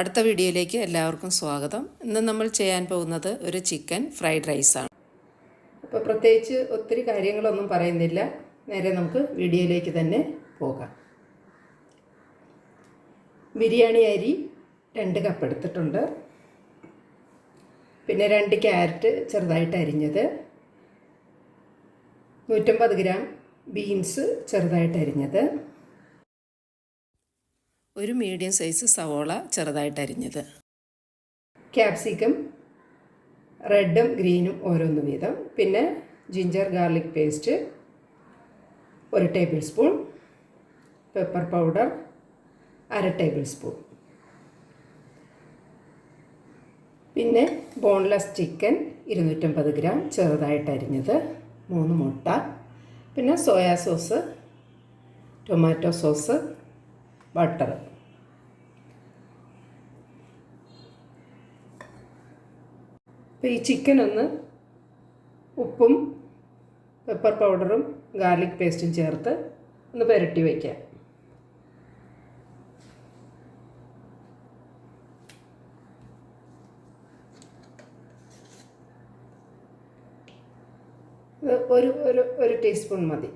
അടുത്ത വീഡിയോയിലേക്ക് എല്ലാവർക്കും സ്വാഗതം. ഇന്ന് നമ്മൾ ചെയ്യാൻ പോകുന്നത് ഒരു ചിക്കൻ ഫ്രൈഡ് റൈസാണ്. അപ്പോൾ പ്രത്യേകിച്ച് ഒത്തിരി കാര്യങ്ങളൊന്നും പറയുന്നില്ല. നേരെ നമുക്ക് വീഡിയോയിലേക്ക് തന്നെ പോകാം. ബിരിയാണി അരി രണ്ട് കപ്പ് എടുത്തിട്ടുണ്ട്. പിന്നെ രണ്ട് ക്യാരറ്റ് ചെറുതായിട്ട് അരിഞ്ഞത്. നൂറ്റമ്പത് ഗ്രാം ബീൻസ് ചെറുതായിട്ട് അരിഞ്ഞത്. ഒരു മീഡിയം സൈസ് സവോള ചെറുതായിട്ട് അരിഞ്ഞത്. ക്യാപ്സിക്കം റെഡും ഗ്രീനും ഓരോന്ന് വീതം. പിന്നെ ജിഞ്ചർ ഗാർലിക് പേസ്റ്റ് ഒരു ടേബിൾ സ്പൂൺ പെപ്പർ പൗഡർ അര ടേബിൾ സ്പൂൺ പിന്നെ ബോൺലെസ് ചിക്കൻ ഇരുന്നൂറ്റമ്പത് ഗ്രാം ചെറുതായിട്ട് അരിഞ്ഞത്. മൂന്ന് മുട്ട. പിന്നെ soya sauce tomato sauce butter അപ്പോൾ ഈ ചിക്കൻ ഒന്ന് ഉപ്പും പെപ്പർ പൗഡറും ഗാർലിക് പേസ്റ്റും ചേർത്ത് ഒന്ന് പുരട്ടി വയ്ക്കാം ഒരു ഒരു ഒരു ടീസ്പൂൺ മതി.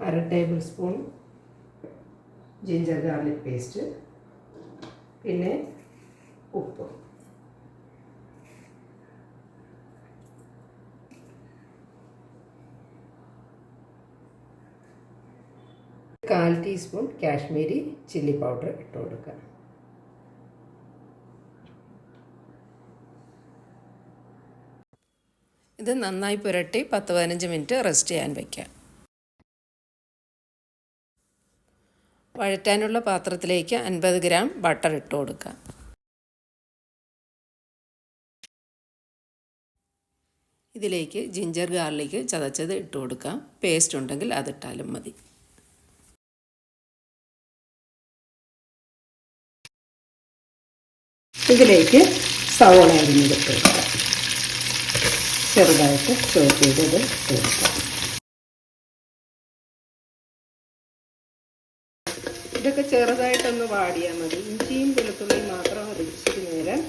അര tablespoon ginger garlic paste പിന്നെ ഉപ്പ്. കാൽ ടീസ്പൂൺ കാശ്മീരി ചില്ലി പൗഡർ ഇട്ട് കൊടുക്കുക. ഇത് നന്നായി പുരട്ടി പത്ത് പതിനഞ്ച് മിനിറ്റ് റെസ്റ്റ് ചെയ്യാൻ വയ്ക്കാം വഴറ്റാനുള്ള പാത്രത്തിലേക്ക് അൻപത് ഗ്രാം ബട്ടർ ഇട്ട് കൊടുക്കുക. ഇതിലേക്ക് ജിഞ്ചർ ഗാർലിക് ചതച്ചത് ഇട്ട് കൊടുക്കാം. പേസ്റ്റ് ഉണ്ടെങ്കിൽ അതിട്ടാലും മതി. ഇതിലേക്ക് സവോള അരിഞ്ഞിട്ട് കൊടുക്കാം. ചെറുതായിട്ട് ചോപ്പ് ചെയ്തത് ഇട്ട് കൊടുക്കാം. ചെറുതായിട്ടൊന്ന് വാടിയാൽ മതി. ഇഞ്ചിയും വെളുത്തുള്ളിയും മാത്രം ഒരു ഇച്ചിരി നേരം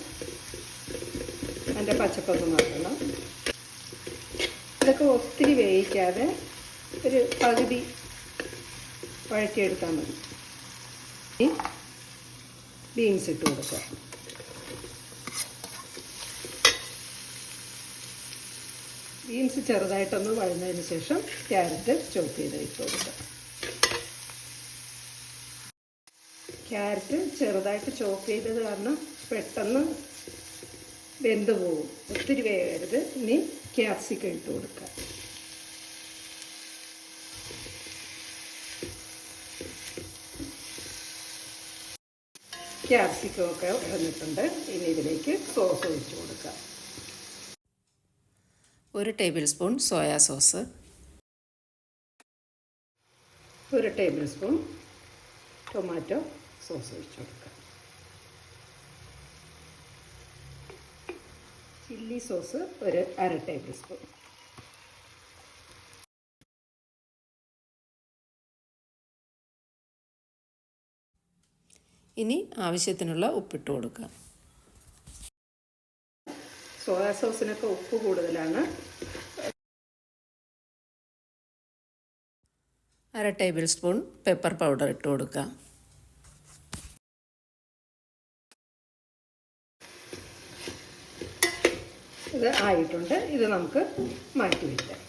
അതിന്റെ പച്ചപ്പൊക്കെ മാറ്റണം. ഇതൊക്കെ ഒത്തിരി വേവിക്കാതെ ഒരു പകുതി വഴറ്റിയെടുത്താൽ മതി. ബീൻസ് ഇട്ട് കൊടുക്കുക. ബീൻസ് ചെറുതായിട്ടൊന്ന് വഴുന്നതിന് ശേഷം ക്യാരറ്റ് ചോപ്പ് ചെയ്ത് ഇട്ട് കൊടുക്കുക. ക്യാരറ്റ് ചെറുതായിട്ട് ചോപ്പ് ചെയ്തത് കാരണം പെട്ടെന്ന് വെന്ത് പോകും. ഒത്തിരി വേകരുത് ഇനി ക്യാപ്സിക്കം ഇട്ട് കൊടുക്കുക ക്യാപ്സിക്കം ഒക്കെ വന്നിട്ടുണ്ട്. ഇനി ഇതിലേക്ക് സോസ് ഒഴിച്ചു കൊടുക്കുക ഒരു ടേബിൾ സ്പൂൺ സോയാ സോസ്. ഒരു ടേബിൾ സ്പൂൺ ടൊമാറ്റോ. സോസ് ഒഴിച്ച് കൊടുക്കുക ചില്ലി സോസ് ഒരു അര ടേബിൾ സ്പൂൺ. ഇനി ആവശ്യത്തിനുള്ള ഉപ്പിട്ട് കൊടുക്കുക സോയാ സോസിനൊക്കെ ഉപ്പ് കൂടുതലാണ്. അര ടേബിൾ സ്പൂൺ പെപ്പർ പൗഡർ ഇട്ട് കൊടുക്കുക ഇത് ആയിട്ടുണ്ട്. ഇത് നമുക്ക് മാറ്റി വയ്ക്കാം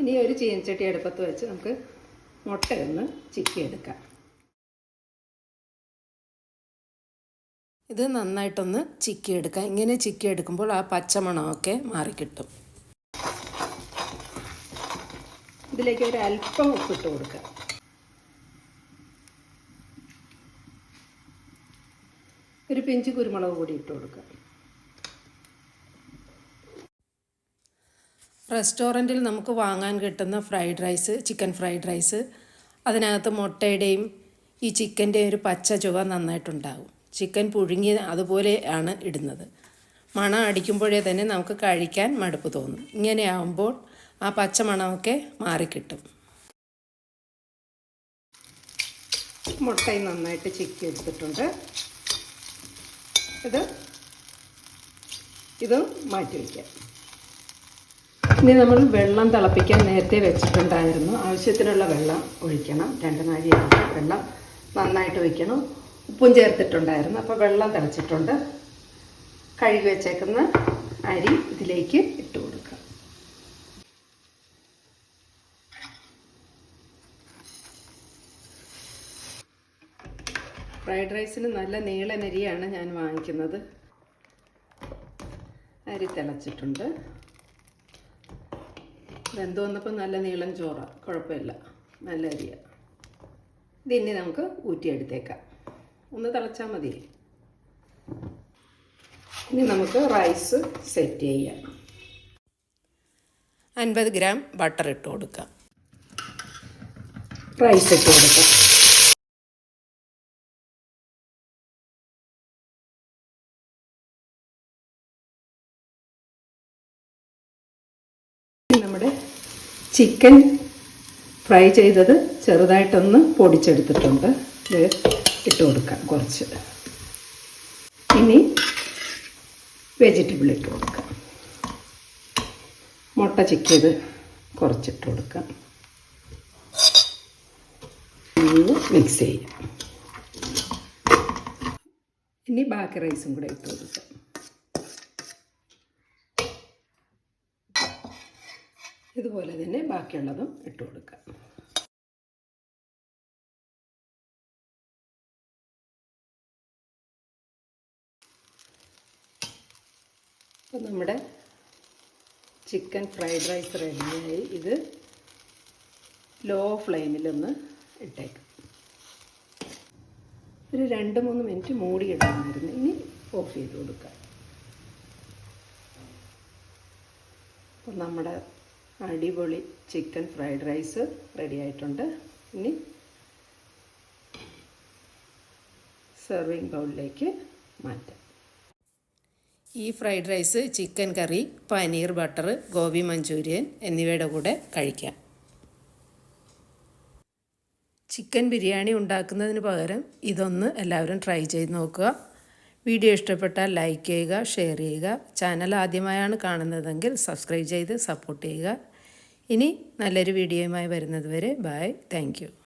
ഇനി ഒരു ചീനച്ചട്ടി അടുപ്പത്ത് വെച്ച് നമുക്ക് മുട്ടയൊന്ന് ചിക്കിയെടുക്കാം. ഇത് നന്നായിട്ടൊന്ന് ചിക്കി എടുക്കാം ഇങ്ങനെ ചിക്കി എടുക്കുമ്പോൾ ആ പച്ചമണമൊക്കെ മാറിക്കിട്ടും. ഇതിലേക്ക് ഒരു അല്പം ഉപ്പിട്ട് കൊടുക്കാം. ഒരു പിഞ്ച് കുരുമുളക് കൂടി ഇട്ട് കൊടുക്കാം. റെസ്റ്റോറന്റിൽ നമുക്ക് വാങ്ങാൻ കിട്ടുന്ന fried rice chicken fried rice. അതിനകത്ത് മുട്ടയുടെയും ഈ ചിക്കന്റെയും ഒരു പച്ച ചുവ നന്നായിട്ടുണ്ടാകും. ചിക്കൻ പുഴുങ്ങി അതുപോലെയാണ് ഇടുന്നത്. മണം അടിക്കുമ്പോഴേ തന്നെ നമുക്ക് കഴിക്കാൻ മടുപ്പ് തോന്നും. ഇങ്ങനെയാകുമ്പോൾ ആ പച്ച മണമൊക്കെ മാറിക്കിട്ടും. മുട്ടയും നന്നായിട്ട് ചിക്കി എടുത്തിട്ടുണ്ട്. ഇത് ഇത് മാറ്റി വയ്ക്കാം. ഇനി നമ്മൾ വെള്ളം തിളപ്പിക്കാൻ നേരത്തെ വെച്ചിട്ടുണ്ടായിരുന്നു. ആവശ്യത്തിനുള്ള വെള്ളം ഒഴിക്കണം. രണ്ട് നാഴിയാണ് വെള്ളം നന്നായിട്ട് ഒഴിക്കണം. ഉപ്പും ചേർത്തിട്ടുണ്ടായിരുന്നു. അപ്പോൾ വെള്ളം തിളച്ചിട്ടുണ്ട്. കഴുകി വെച്ചേക്കുന്ന അരി ഇതിലേക്ക് ഇട്ട് കൊടുക്കുക ഫ്രൈഡ് റൈസിന് നല്ല നീളനരിയാണ് ഞാൻ വാങ്ങിക്കുന്നത്. അരി തിളച്ചിട്ടുണ്ട്. വെന്ത് വന്നപ്പോൾ നല്ല നീളം ചോറാണ് കുഴപ്പമില്ല. നല്ല അരിയാണ് ഇതിനി നമുക്ക് ഊറ്റിയെടുത്തേക്കാം. ഒന്ന് തിളച്ചാൽ മതി. ഇനി നമുക്ക് റൈസ് സെറ്റ് ചെയ്യാം. അൻപത് ഗ്രാം ബട്ടർ ഇട്ട് കൊടുക്കാം. റൈസ് ഇട്ട് കൊടുക്കാം. ചിക്കൻ ഫ്രൈ ചെയ്തത് ചെറുതായിട്ടൊന്ന് പൊടിച്ചെടുത്തിട്ടുണ്ട്. ഇട്ട് കൊടുക്കാം കുറച്ച്. ഇനി വെജിറ്റബിൾ ഇട്ട് കൊടുക്കാം. മുട്ട ചിക്കിയത് കുറച്ചിട്ട് കൊടുക്കാം. മിക്സ് ചെയ്യാം. ഇനി ബാക്കി റൈസും കൂടെ ഇട്ട് കൊടുക്കാം. ഇതുപോലെ തന്നെ ബാക്കിയുള്ളതും ഇട്ട് കൊടുക്കുക. അപ്പം നമ്മുടെ ചിക്കൻ ഫ്രൈഡ് റൈസ് റെഡിയായി. ഇത് ലോ ഫ്ലെയിമിലൊന്ന് ഇട്ടേക്കാം. ഒരു രണ്ട് മൂന്ന് മിനിറ്റ് മൂടി ഇടാമായിരുന്നു ഇനി ഓഫ് ചെയ്ത് കൊടുക്കാം. അപ്പം നമ്മുടെ അടിപൊളി ചിക്കൻ ഫ്രൈഡ് റൈസ് റെഡി ആയിട്ടുണ്ട്. ഇനി സെർവിങ് ബൗളിലേക്ക് മാറ്റാം. ഈ fried rice chicken curry paneer butter gobi Manchurian എന്നിവയുടെ കൂടെ കഴിക്കാം. ചിക്കൻ ബിരിയാണി ഉണ്ടാക്കുന്നതിന് പകരം ഇതൊന്ന് എല്ലാവരും ട്രൈ ചെയ്ത് നോക്കുക. വീഡിയോ ഇഷ്ടപ്പെട്ടാൽ ലൈക്ക് ചെയ്യുക ഷെയർ ചെയ്യുക. ചാനൽ ആദ്യമായാണ് കാണുന്നതെങ്കിൽ സബ്സ്ക്രൈബ് ചെയ്ത് സപ്പോർട്ട് ചെയ്യുക. ഇനി നല്ലൊരു വീഡിയോയുമായി വരുന്നത് വരെ ബൈ. താങ്ക്